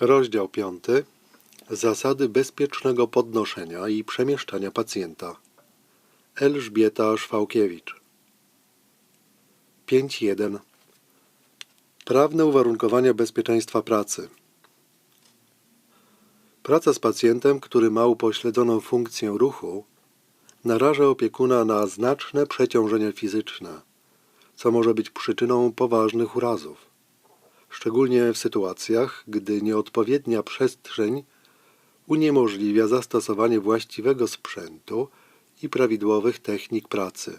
Rozdział 5. Zasady bezpiecznego podnoszenia i przemieszczania pacjenta. Elżbieta Szwałkiewicz. 5.1. Prawne uwarunkowania bezpieczeństwa pracy. Praca z pacjentem, który ma upośledzoną funkcję ruchu, naraża opiekuna na znaczne przeciążenie fizyczne, co może być przyczyną poważnych urazów szczególnie w sytuacjach, gdy nieodpowiednia przestrzeń uniemożliwia zastosowanie właściwego sprzętu i prawidłowych technik pracy.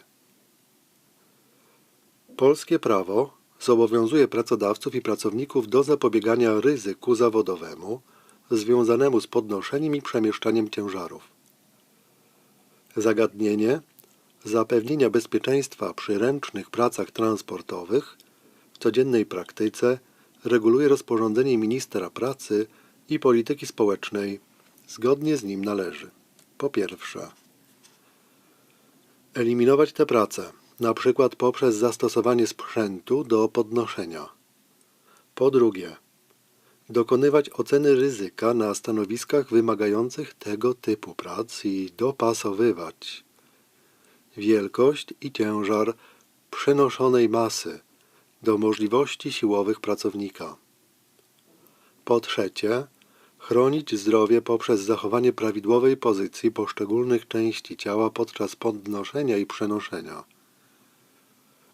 Polskie prawo zobowiązuje pracodawców i pracowników do zapobiegania ryzyku zawodowemu związanemu z podnoszeniem i przemieszczaniem ciężarów. Zagadnienie zapewnienia bezpieczeństwa przy ręcznych pracach transportowych w codziennej praktyce reguluje rozporządzenie ministra pracy i polityki społecznej. Zgodnie z nim należy po pierwsze eliminować tę pracę, na przykład poprzez zastosowanie sprzętu do podnoszenia. Po drugie, dokonywać oceny ryzyka na stanowiskach wymagających tego typu prac i dopasowywać wielkość i ciężar przenoszonej masy do możliwości siłowych pracownika. Po trzecie, chronić zdrowie poprzez zachowanie prawidłowej pozycji poszczególnych części ciała podczas podnoszenia i przenoszenia,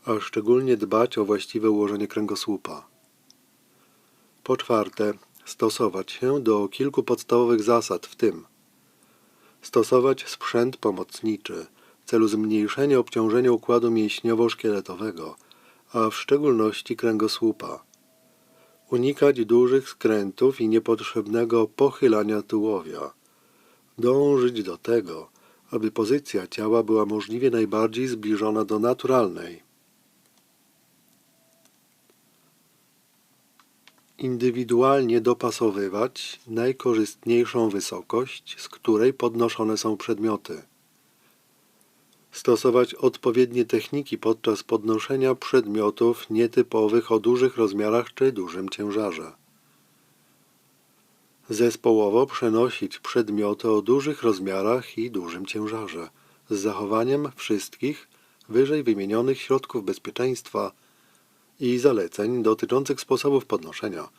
a szczególnie dbać o właściwe ułożenie kręgosłupa. Po czwarte, stosować się do kilku podstawowych zasad, w tym stosować sprzęt pomocniczy w celu zmniejszenia obciążenia układu mięśniowo-szkieletowego – a w szczególności kręgosłupa. Unikać dużych skrętów i niepotrzebnego pochylania tułowia. Dążyć do tego, aby pozycja ciała była możliwie najbardziej zbliżona do naturalnej. Indywidualnie dopasowywać najkorzystniejszą wysokość, z której podnoszone są przedmioty stosować odpowiednie techniki podczas podnoszenia przedmiotów nietypowych o dużych rozmiarach czy dużym ciężarze. Zespołowo przenosić przedmioty o dużych rozmiarach i dużym ciężarze z zachowaniem wszystkich wyżej wymienionych środków bezpieczeństwa i zaleceń dotyczących sposobów podnoszenia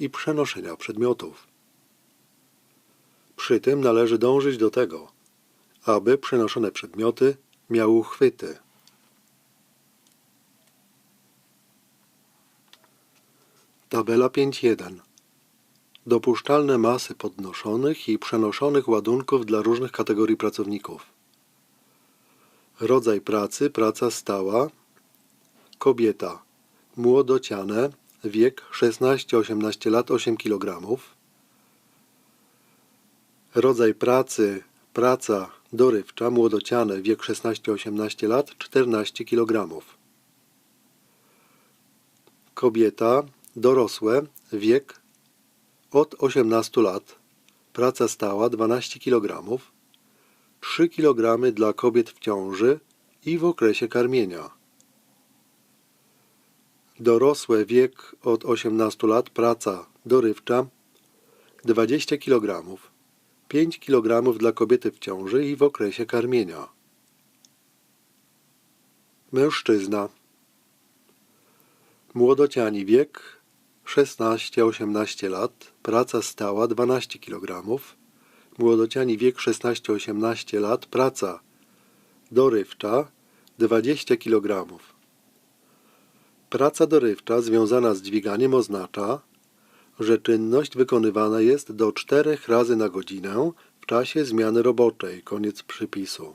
i przenoszenia przedmiotów. Przy tym należy dążyć do tego, aby przenoszone przedmioty miały uchwyty. Tabela 5.1 Dopuszczalne masy podnoszonych i przenoszonych ładunków dla różnych kategorii pracowników. Rodzaj pracy, praca stała, kobieta, młodociane, wiek 16-18 lat 8 kg. Rodzaj pracy, praca dorywcza, młodociane, wiek 16-18 lat, 14 kg. Kobieta, dorosłe, wiek od 18 lat, praca stała 12 kg, 3 kg dla kobiet w ciąży i w okresie karmienia. Dorosłe wiek od 18 lat, praca dorywcza 20 kg 5 kg dla kobiety w ciąży i w okresie karmienia. Mężczyzna. Młodociani wiek 16-18 lat, praca stała 12 kg. Młodociani wiek 16-18 lat, praca dorywcza 20 kg. Praca dorywcza związana z dźwiganiem oznacza, że czynność wykonywana jest do czterech razy na godzinę w czasie zmiany roboczej. Koniec przypisu.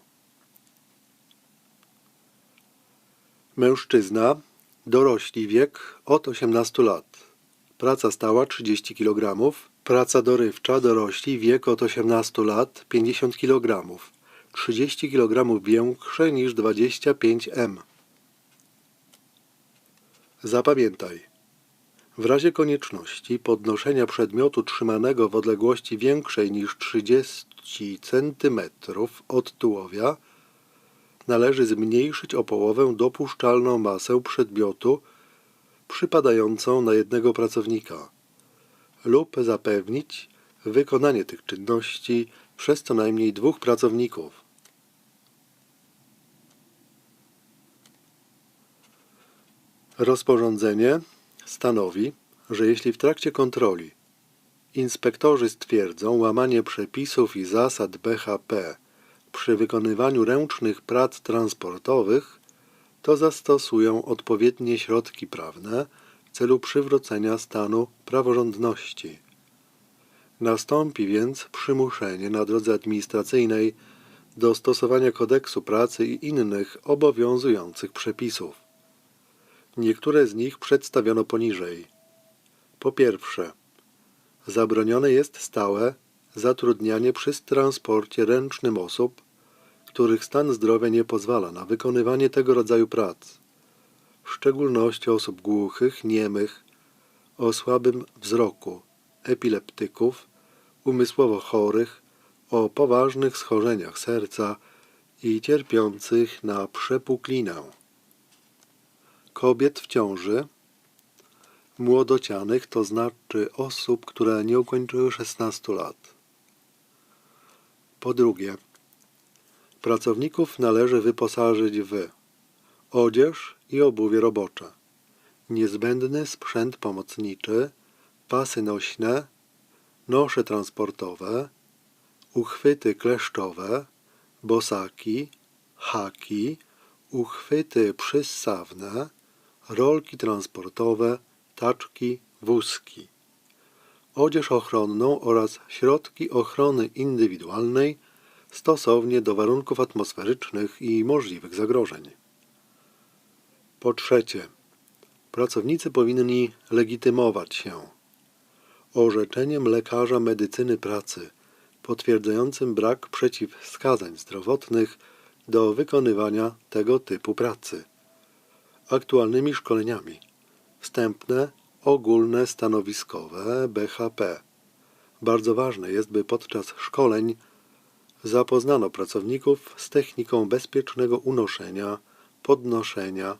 Mężczyzna, dorośli wiek od 18 lat. Praca stała 30 kg. Praca dorywcza, dorośli wiek od 18 lat 50 kg. 30 kg większe niż 25 m. Zapamiętaj. W razie konieczności podnoszenia przedmiotu trzymanego w odległości większej niż 30 cm od tułowia należy zmniejszyć o połowę dopuszczalną masę przedmiotu przypadającą na jednego pracownika. lub zapewnić wykonanie tych czynności przez co najmniej dwóch pracowników. Rozporządzenie stanowi, że jeśli w trakcie kontroli inspektorzy stwierdzą łamanie przepisów i zasad BHP przy wykonywaniu ręcznych prac transportowych, to zastosują odpowiednie środki prawne w celu przywrócenia stanu praworządności. Nastąpi więc przymuszenie na drodze administracyjnej do stosowania kodeksu pracy i innych obowiązujących przepisów. Niektóre z nich przedstawiono poniżej. Po pierwsze, zabronione jest stałe zatrudnianie przy transporcie ręcznym osób, których stan zdrowia nie pozwala na wykonywanie tego rodzaju prac, w szczególności osób głuchych, niemych, o słabym wzroku, epileptyków, umysłowo chorych, o poważnych schorzeniach serca i cierpiących na przepuklinę. Kobiet w ciąży, młodocianych, to znaczy osób, które nie ukończyły 16 lat. Po drugie, pracowników należy wyposażyć w odzież i obuwie robocze, niezbędny sprzęt pomocniczy, pasy nośne, nosze transportowe, uchwyty kleszczowe, bosaki, haki, uchwyty przyssawne, rolki transportowe, taczki, wózki, odzież ochronną oraz środki ochrony indywidualnej stosownie do warunków atmosferycznych i możliwych zagrożeń. Po trzecie, pracownicy powinni legitymować się orzeczeniem lekarza medycyny pracy potwierdzającym brak przeciwwskazań zdrowotnych do wykonywania tego typu pracy, aktualnymi szkoleniami, wstępne, ogólne, stanowiskowe BHP. Bardzo ważne jest, by podczas szkoleń zapoznano pracowników z techniką bezpiecznego unoszenia, podnoszenia,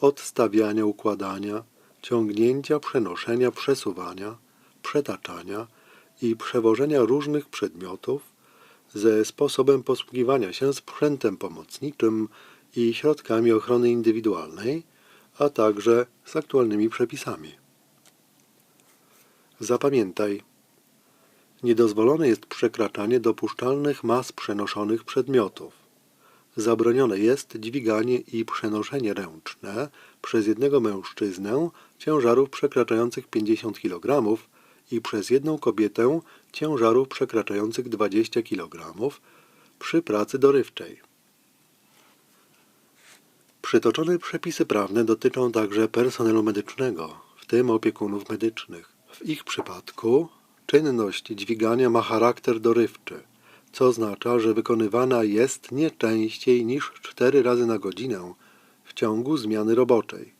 odstawiania, układania, ciągnięcia, przenoszenia, przesuwania, przetaczania i przewożenia różnych przedmiotów ze sposobem posługiwania się sprzętem pomocniczym i środkami ochrony indywidualnej, a także z aktualnymi przepisami. Zapamiętaj, niedozwolone jest przekraczanie dopuszczalnych mas przenoszonych przedmiotów. Zabronione jest dźwiganie i przenoszenie ręczne przez jednego mężczyznę ciężarów przekraczających 50 kg i przez jedną kobietę ciężarów przekraczających 20 kg przy pracy dorywczej. Przytoczone przepisy prawne dotyczą także personelu medycznego, w tym opiekunów medycznych. W ich przypadku czynność dźwigania ma charakter dorywczy, co oznacza, że wykonywana jest nie częściej niż 4 razy na godzinę w ciągu zmiany roboczej.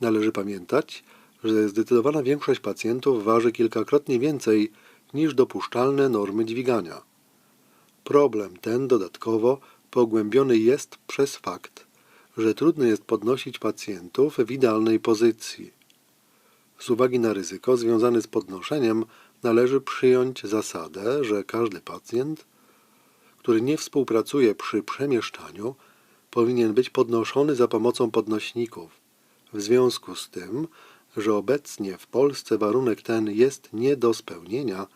Należy pamiętać, że zdecydowana większość pacjentów waży kilkakrotnie więcej niż dopuszczalne normy dźwigania. Problem ten dodatkowo pogłębiony jest przez fakt, że trudno jest podnosić pacjentów w idealnej pozycji. Z uwagi na ryzyko związane z podnoszeniem należy przyjąć zasadę, że każdy pacjent, który nie współpracuje przy przemieszczaniu, powinien być podnoszony za pomocą podnośników. W związku z tym że obecnie w Polsce warunek ten jest nie do spełnienia,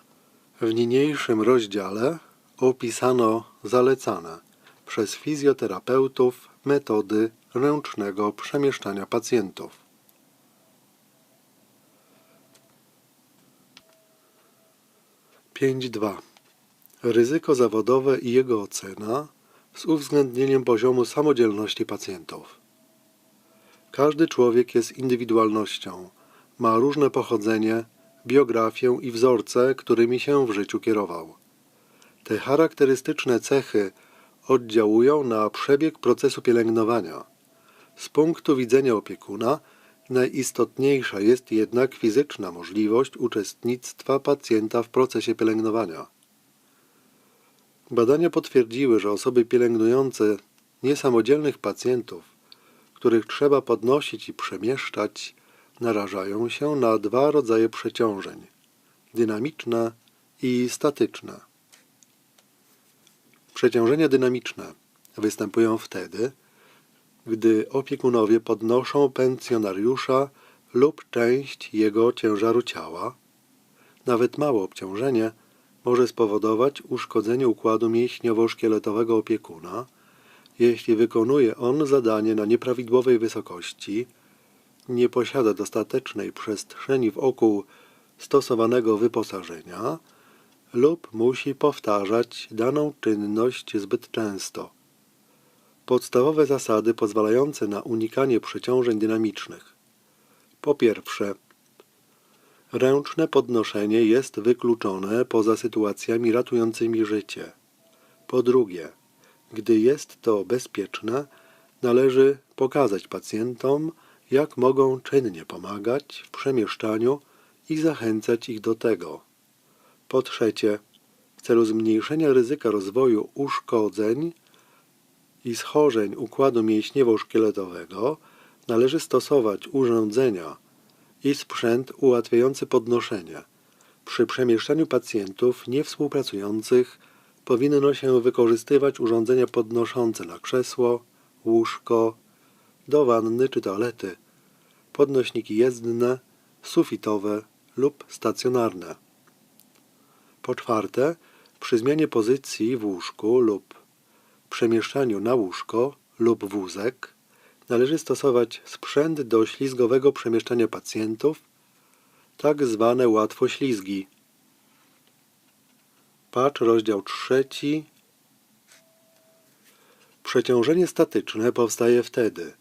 w niniejszym rozdziale opisano zalecane przez fizjoterapeutów metody ręcznego przemieszczania pacjentów. Pięć dwa. Ryzyko zawodowe i jego ocena z uwzględnieniem poziomu samodzielności pacjentów. Każdy człowiek jest indywidualnością, ma różne pochodzenie, biografię i wzorce, którymi się w życiu kierował. Te charakterystyczne cechy oddziałują na przebieg procesu pielęgnowania. Z punktu widzenia opiekuna najistotniejsza jest jednak fizyczna możliwość uczestnictwa pacjenta w procesie pielęgnowania. Badania potwierdziły, że osoby pielęgnujące niesamodzielnych pacjentów których trzeba podnosić i przemieszczać, narażają się na dwa rodzaje przeciążeń dynamiczne i statyczne. Przeciążenia dynamiczne występują wtedy, gdy opiekunowie podnoszą pensjonariusza lub część jego ciężaru ciała. Nawet małe obciążenie może spowodować uszkodzenie układu mięśniowo-szkieletowego opiekuna, jeśli wykonuje on zadanie na nieprawidłowej wysokości, nie posiada dostatecznej przestrzeni wokół stosowanego wyposażenia lub musi powtarzać daną czynność zbyt często. Podstawowe zasady pozwalające na unikanie przeciążeń dynamicznych. Po pierwsze, ręczne podnoszenie jest wykluczone poza sytuacjami ratującymi życie. Po drugie, gdy jest to bezpieczne, należy pokazać pacjentom, jak mogą czynnie pomagać w przemieszczaniu i zachęcać ich do tego. Po trzecie, w celu zmniejszenia ryzyka rozwoju uszkodzeń i schorzeń układu mięśniowo-szkieletowego należy stosować urządzenia i sprzęt ułatwiający podnoszenie. Przy przemieszczaniu pacjentów niewspółpracujących powinno się wykorzystywać urządzenia podnoszące na krzesło, łóżko, do wanny czy toalety, podnośniki jezdne, sufitowe lub stacjonarne. Po czwarte, przy zmianie pozycji w łóżku lub przemieszczaniu na łóżko lub wózek należy stosować sprzęt do ślizgowego przemieszczania pacjentów, tak zwane łatwoślizgi. Patrz rozdział trzeci. Przeciążenie statyczne powstaje wtedy,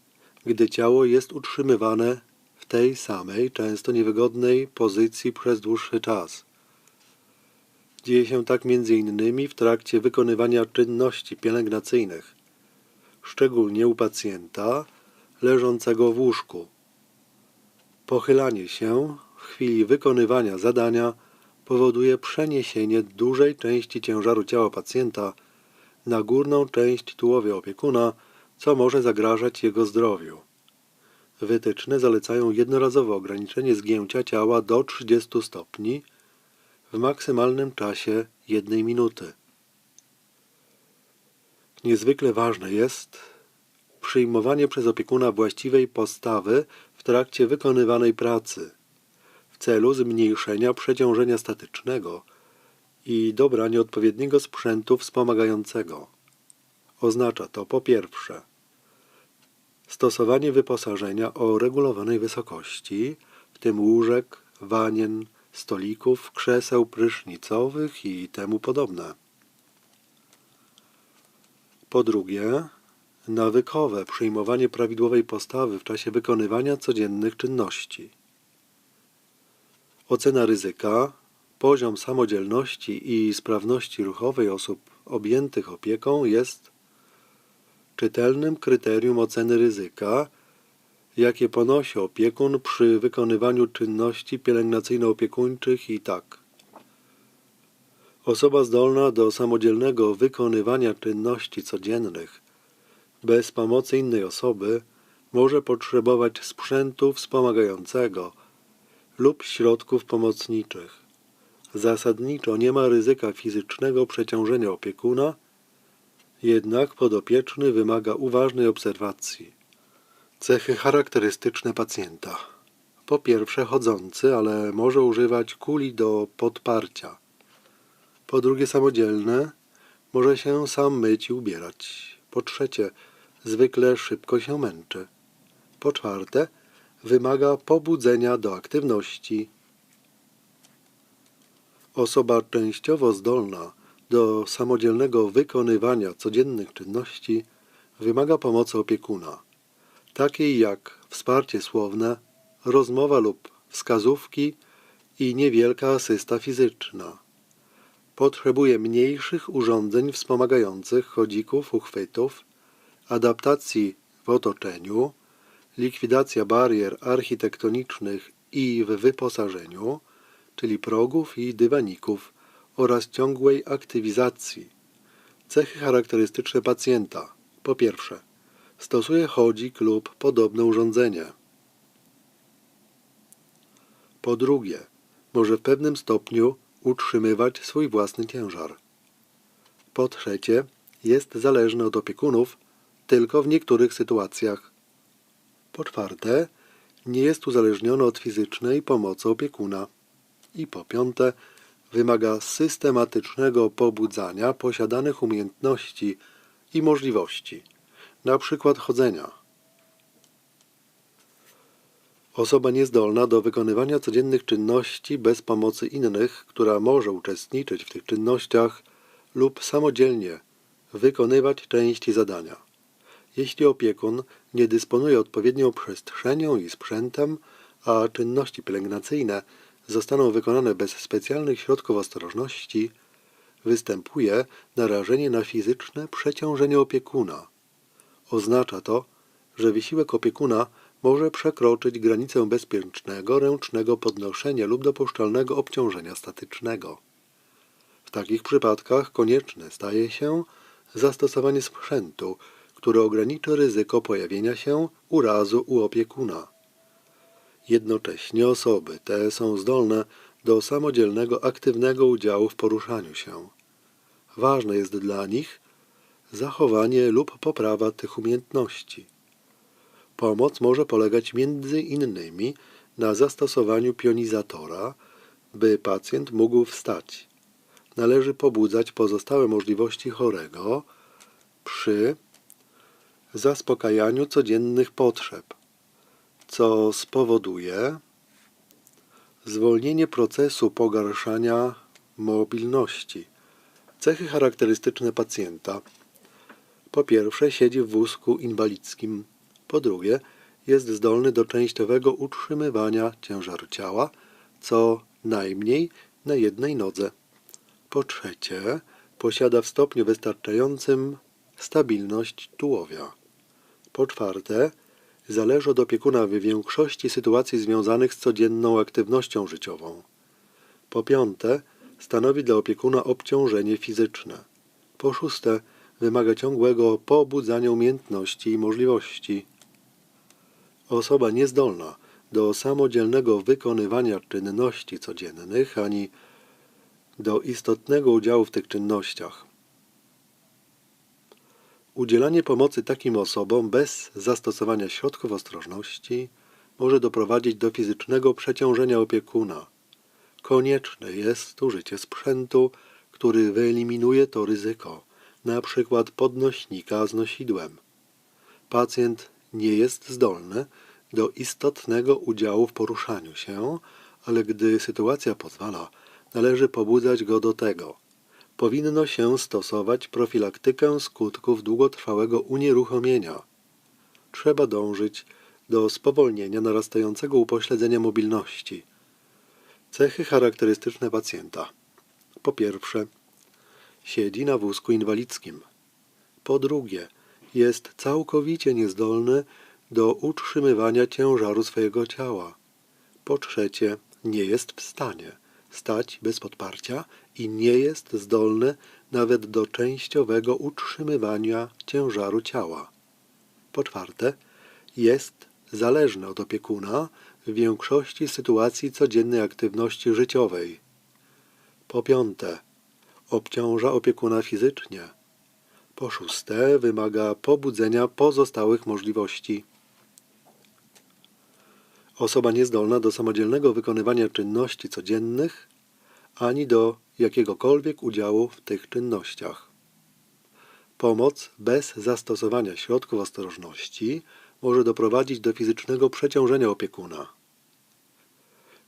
gdy ciało jest utrzymywane w tej samej, często niewygodnej pozycji przez dłuższy czas. Dzieje się tak innymi w trakcie wykonywania czynności pielęgnacyjnych, szczególnie u pacjenta leżącego w łóżku. Pochylanie się w chwili wykonywania zadania powoduje przeniesienie dużej części ciężaru ciała pacjenta na górną część tułowia opiekuna, co może zagrażać jego zdrowiu. Wytyczne zalecają jednorazowe ograniczenie zgięcia ciała do 30 stopni w maksymalnym czasie jednej minuty. Niezwykle ważne jest przyjmowanie przez opiekuna właściwej postawy w trakcie wykonywanej pracy w celu zmniejszenia przeciążenia statycznego i dobrania odpowiedniego sprzętu wspomagającego. Oznacza to po pierwsze stosowanie wyposażenia o regulowanej wysokości, w tym łóżek, wanien, stolików, krzeseł prysznicowych i temu podobne. Po drugie, nawykowe przyjmowanie prawidłowej postawy w czasie wykonywania codziennych czynności. Ocena ryzyka, poziom samodzielności i sprawności ruchowej osób objętych opieką jest czytelnym kryterium oceny ryzyka, jakie ponosi opiekun przy wykonywaniu czynności pielęgnacyjno-opiekuńczych i tak. Osoba zdolna do samodzielnego wykonywania czynności codziennych bez pomocy innej osoby może potrzebować sprzętu wspomagającego lub środków pomocniczych. Zasadniczo nie ma ryzyka fizycznego przeciążenia opiekuna, jednak podopieczny wymaga uważnej obserwacji. Cechy charakterystyczne pacjenta. Po pierwsze chodzący, ale może używać kuli do podparcia. Po drugie samodzielne, może się sam myć i ubierać. Po trzecie, zwykle szybko się męczy. Po czwarte, wymaga pobudzenia do aktywności. Osoba częściowo zdolna do samodzielnego wykonywania codziennych czynności wymaga pomocy opiekuna, takiej jak wsparcie słowne, rozmowa lub wskazówki i niewielka asysta fizyczna. Potrzebuje mniejszych urządzeń wspomagających chodzików, uchwytów, adaptacji w otoczeniu, likwidacja barier architektonicznych i w wyposażeniu, czyli progów i dywaników oraz ciągłej aktywizacji. Cechy charakterystyczne pacjenta. Po pierwsze, stosuje chodzik lub podobne urządzenie. Po drugie, może w pewnym stopniu utrzymywać swój własny ciężar. Po trzecie, jest zależny od opiekunów tylko w niektórych sytuacjach. Po czwarte, nie jest uzależniony od fizycznej pomocy opiekuna. I po piąte, wymaga systematycznego pobudzania posiadanych umiejętności i możliwości, na przykład chodzenia. Osoba niezdolna do wykonywania codziennych czynności bez pomocy innych, która może uczestniczyć w tych czynnościach lub samodzielnie wykonywać części zadania. Jeśli opiekun nie dysponuje odpowiednią przestrzenią i sprzętem, a czynności pielęgnacyjne zostaną wykonane bez specjalnych środków ostrożności, występuje narażenie na fizyczne przeciążenie opiekuna. Oznacza to, że wysiłek opiekuna może przekroczyć granicę bezpiecznego ręcznego podnoszenia lub dopuszczalnego obciążenia statycznego. W takich przypadkach konieczne staje się zastosowanie sprzętu, który ograniczy ryzyko pojawienia się urazu u opiekuna. Jednocześnie osoby te są zdolne do samodzielnego, aktywnego udziału w poruszaniu się. Ważne jest dla nich zachowanie lub poprawa tych umiejętności. Pomoc może polegać między innymi na zastosowaniu pionizatora, by pacjent mógł wstać. Należy pobudzać pozostałe możliwości chorego przy zaspokajaniu codziennych potrzeb, co spowoduje zwolnienie procesu pogarszania mobilności. Cechy charakterystyczne pacjenta. Po pierwsze, siedzi w wózku inwalidzkim. Po drugie, jest zdolny do częściowego utrzymywania ciężaru ciała, co najmniej na jednej nodze. Po trzecie, posiada w stopniu wystarczającym stabilność tułowia. Po czwarte, zależy od opiekuna w większości sytuacji związanych z codzienną aktywnością życiową. Po piąte, stanowi dla opiekuna obciążenie fizyczne. Po szóste, wymaga ciągłego pobudzania umiejętności i możliwości. Osoba niezdolna do samodzielnego wykonywania czynności codziennych ani do istotnego udziału w tych czynnościach. Udzielanie pomocy takim osobom bez zastosowania środków ostrożności może doprowadzić do fizycznego przeciążenia opiekuna. Konieczne jest użycie sprzętu, który wyeliminuje to ryzyko, na przykład podnośnika z nosidłem. Pacjent nie jest zdolny do istotnego udziału w poruszaniu się, ale gdy sytuacja pozwala, należy pobudzać go do tego. Powinno się stosować profilaktykę skutków długotrwałego unieruchomienia. Trzeba dążyć do spowolnienia narastającego upośledzenia mobilności. Cechy charakterystyczne pacjenta. Po pierwsze, siedzi na wózku inwalidzkim. Po drugie, jest całkowicie niezdolny do utrzymywania ciężaru swojego ciała. Po trzecie, nie jest w stanie stać bez podparcia i nie jest zdolny nawet do częściowego utrzymywania ciężaru ciała. Po czwarte, jest zależny od opiekuna w większości sytuacji codziennej aktywności życiowej. Po piąte, obciąża opiekuna fizycznie. Po szóste, wymaga pobudzenia pozostałych możliwości. Osoba niezdolna do samodzielnego wykonywania czynności codziennych ani do jakiegokolwiek udziału w tych czynnościach. Pomoc bez zastosowania środków ostrożności może doprowadzić do fizycznego przeciążenia opiekuna.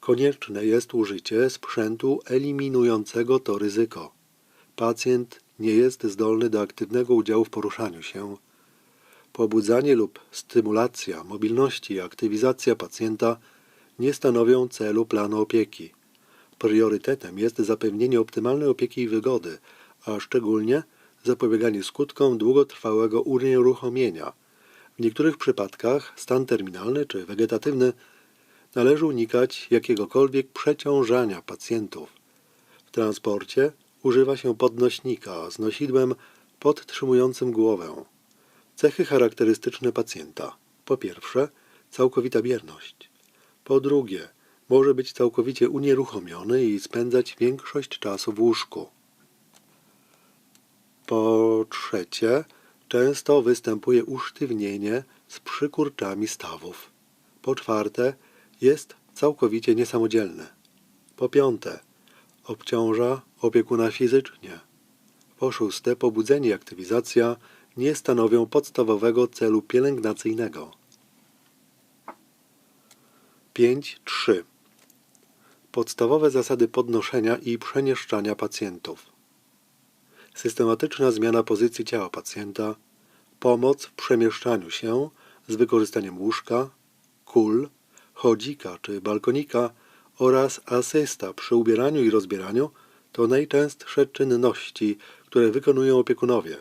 Konieczne jest użycie sprzętu eliminującego to ryzyko. Pacjent nie jest zdolny do aktywnego udziału w poruszaniu się. Pobudzanie lub stymulacja mobilności i aktywizacja pacjenta nie stanowią celu planu opieki. Priorytetem jest zapewnienie optymalnej opieki i wygody, a szczególnie zapobieganie skutkom długotrwałego unieruchomienia. W niektórych przypadkach stan terminalny czy wegetatywny należy unikać jakiegokolwiek przeciążania pacjentów. W transporcie używa się podnośnika z nosidłem podtrzymującym głowę. Cechy charakterystyczne pacjenta. Po pierwsze, całkowita bierność. Po drugie, może być całkowicie unieruchomiony i spędzać większość czasu w łóżku. Po trzecie, często występuje usztywnienie z przykurczami stawów. Po czwarte, jest całkowicie niesamodzielny. Po piąte, obciąża opiekuna fizycznie. Po szóste, pobudzenie i aktywizacja nie stanowią podstawowego celu pielęgnacyjnego. 5.3. Podstawowe zasady podnoszenia i przemieszczania pacjentów. Systematyczna zmiana pozycji ciała pacjenta, pomoc w przemieszczaniu się z wykorzystaniem łóżka, kul, chodzika czy balkonika oraz asysta przy ubieraniu i rozbieraniu to najczęstsze czynności, które wykonują opiekunowie.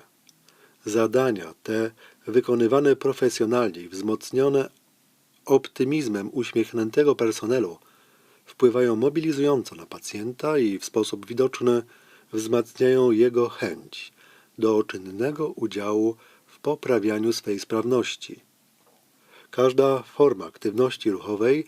Zadania te, wykonywane profesjonalnie i wzmocnione optymizmem uśmiechniętego personelu, wpływają mobilizująco na pacjenta i w sposób widoczny wzmacniają jego chęć do czynnego udziału w poprawianiu swej sprawności. Każda forma aktywności ruchowej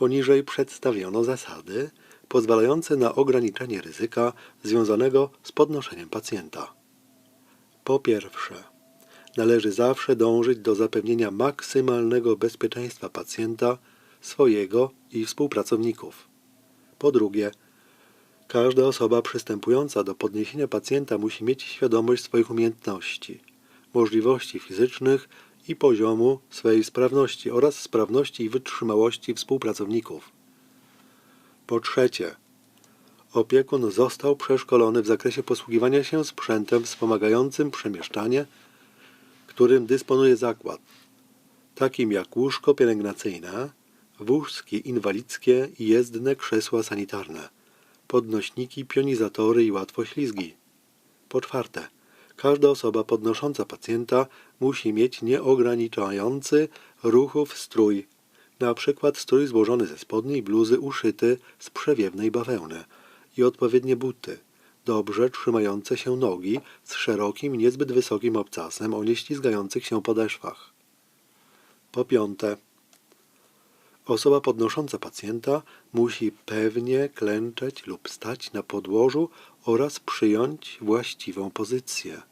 Poniżej przedstawiono zasady pozwalające na ograniczenie ryzyka związanego z podnoszeniem pacjenta. Po pierwsze, należy zawsze dążyć do zapewnienia maksymalnego bezpieczeństwa pacjenta, swojego i współpracowników. Po drugie, każda osoba przystępująca do podniesienia pacjenta musi mieć świadomość swoich umiejętności, możliwości fizycznych i poziomu swej sprawności oraz sprawności i wytrzymałości współpracowników. Po trzecie, opiekun został przeszkolony w zakresie posługiwania się sprzętem wspomagającym przemieszczanie, którym dysponuje zakład, takim jak łóżko pielęgnacyjne, wózki inwalidzkie i jezdne krzesła sanitarne, podnośniki, pionizatory i łatwoślizgi. Po czwarte, każda osoba podnosząca pacjenta musi mieć nieograniczający ruchów strój, na przykład strój złożony ze spodni i bluzy uszyty z przewiewnej bawełny i odpowiednie buty, dobrze trzymające się nogi z szerokim, niezbyt wysokim obcasem o nieślizgających się podeszwach. Po piąte, osoba podnosząca pacjenta musi pewnie klęczeć lub stać na podłożu oraz przyjąć właściwą pozycję.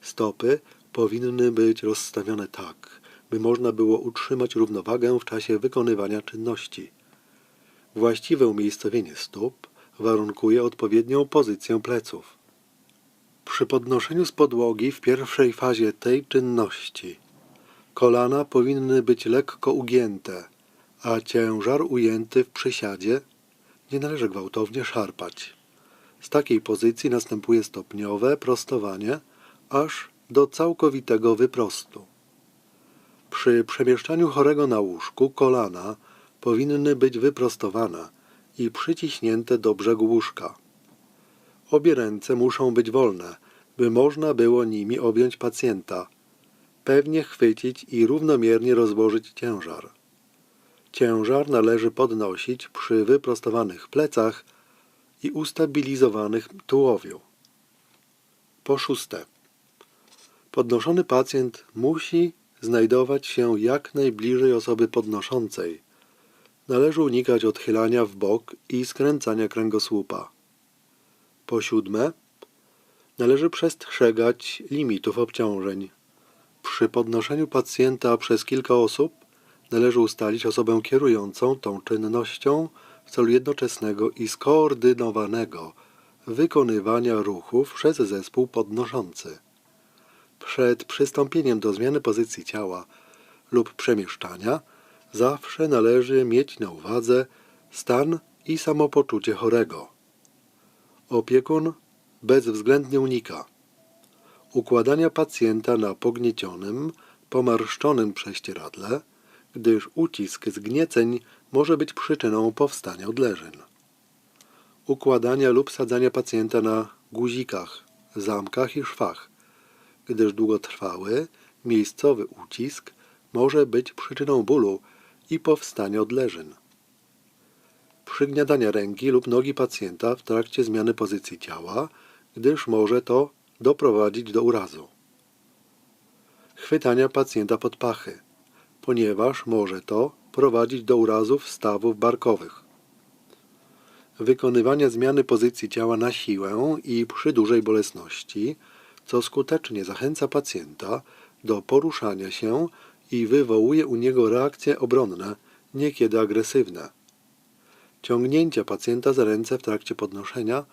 Stopy powinny być rozstawione tak, by można było utrzymać równowagę w czasie wykonywania czynności. Właściwe umiejscowienie stóp warunkuje odpowiednią pozycję pleców. Przy podnoszeniu z podłogi w pierwszej fazie tej czynności kolana powinny być lekko ugięte, a ciężar ujęty w przysiadzie nie należy gwałtownie szarpać. Z takiej pozycji następuje stopniowe prostowanie aż do całkowitego wyprostu. Przy przemieszczaniu chorego na łóżku kolana powinny być wyprostowane i przyciśnięte do brzegu łóżka. Obie ręce muszą być wolne, by można było nimi objąć pacjenta, pewnie chwycić i równomiernie rozłożyć ciężar. Ciężar należy podnosić przy wyprostowanych plecach i ustabilizowanych tułowiu. Po szóste, podnoszony pacjent musi znajdować się jak najbliżej osoby podnoszącej. Należy unikać odchylania w bok i skręcania kręgosłupa. Po siódme, należy przestrzegać limitów obciążeń. Przy podnoszeniu pacjenta przez kilka osób należy ustalić osobę kierującą tą czynnością w celu jednoczesnego i skoordynowanego wykonywania ruchów przez zespół podnoszący. Przed przystąpieniem do zmiany pozycji ciała lub przemieszczania zawsze należy mieć na uwadze stan i samopoczucie chorego. Opiekun bezwzględnie unika układania pacjenta na pogniecionym, pomarszczonym prześcieradle, gdyż ucisk zgnieceń może być przyczyną powstania odleżeń. Układania lub sadzania pacjenta na guzikach, zamkach i szwach, gdyż długotrwały, miejscowy ucisk może być przyczyną bólu i powstania odleżyn. Przygniatania ręki lub nogi pacjenta w trakcie zmiany pozycji ciała, gdyż może to doprowadzić do urazu. Chwytania pacjenta pod pachy, ponieważ może to prowadzić do urazów stawów barkowych. Wykonywania zmiany pozycji ciała na siłę i przy dużej bolesności, co skutecznie zachęca pacjenta do poruszania się i wywołuje u niego reakcje obronne, niekiedy agresywne. Ciągnięcia pacjenta za ręce w trakcie podnoszenia,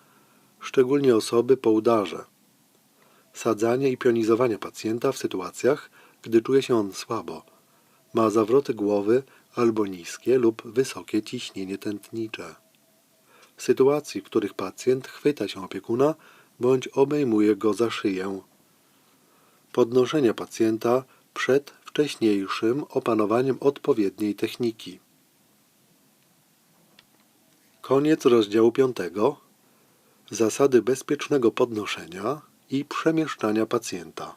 szczególnie osoby po udarze. Sadzanie i pionizowanie pacjenta w sytuacjach, gdy czuje się on słabo, ma zawroty głowy albo niskie lub wysokie ciśnienie tętnicze. W sytuacji, w których pacjent chwyta się opiekuna bądź obejmuje go za szyję. Podnoszenie pacjenta przed wcześniejszym opanowaniem odpowiedniej techniki. Koniec rozdziału 5. Zasady bezpiecznego podnoszenia i przemieszczania pacjenta.